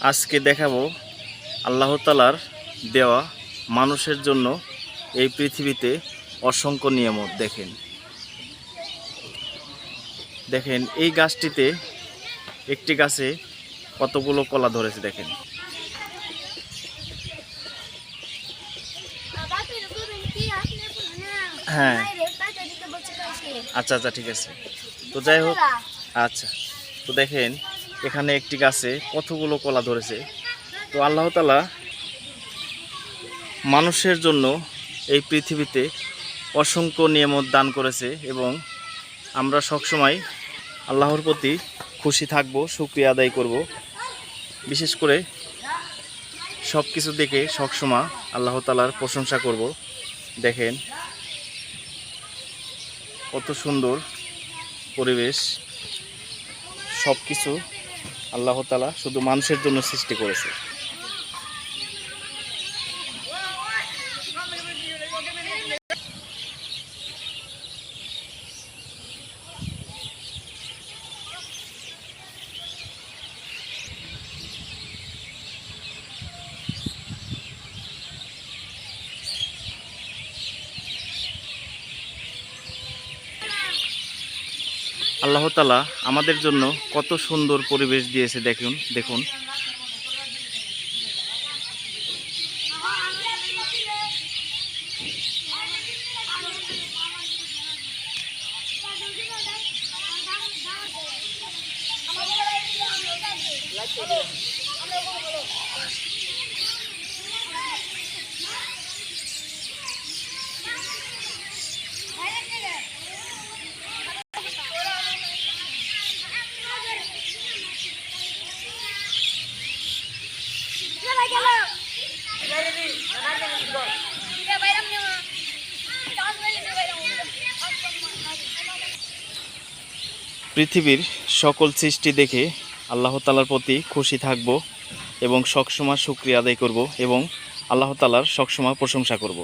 আজকে দেখাবো আল্লাহ তালার দেওয়া মানুষের জন্য এই পৃথিবীতে অসংখ্য নিয়ামত, দেখেন। দেখেন, এই গাছটিতে একটি গাছে কতগুলো কলা ধরেছে, দেখেন। হ্যাঁ। আচ্ছা আচ্ছা ঠিক আছে। তো যাই হোক আচ্ছা। তো দেখেন এখানে একটি গাছে কতগুলো কলা ধরেছে। তো আল্লাহ তালা মানুষের জন্য এই পৃথিবীতে অসংখ্য নিয়ামত দান করেছে এবং আমরা সবসময় আল্লাহর প্রতি খুশি থাকব, শুক্রিয়া আদায় করব। বিশেষ করে সব কিছু দেখে সবসময় আল্লাহ তালার প্রশংসা করব। দেখেন কত সুন্দর পরিবেশ সব কিছু আল্লাহ তালা শুধু মানুষের জন্য সৃষ্টি করেছে। আল্লাহ তালা আমাদের জন্য কত সুন্দর পরিবেশ দিয়েছে দেখুন দেখুন। পৃথিবীর সকল সৃষ্টি দেখে আল্লাহ তালার প্রতি খুশি থাকব এবং সবসময় সুক্রিয়া আদায় করব এবং আল্লাহ তালার সবসময় প্রশংসা করব।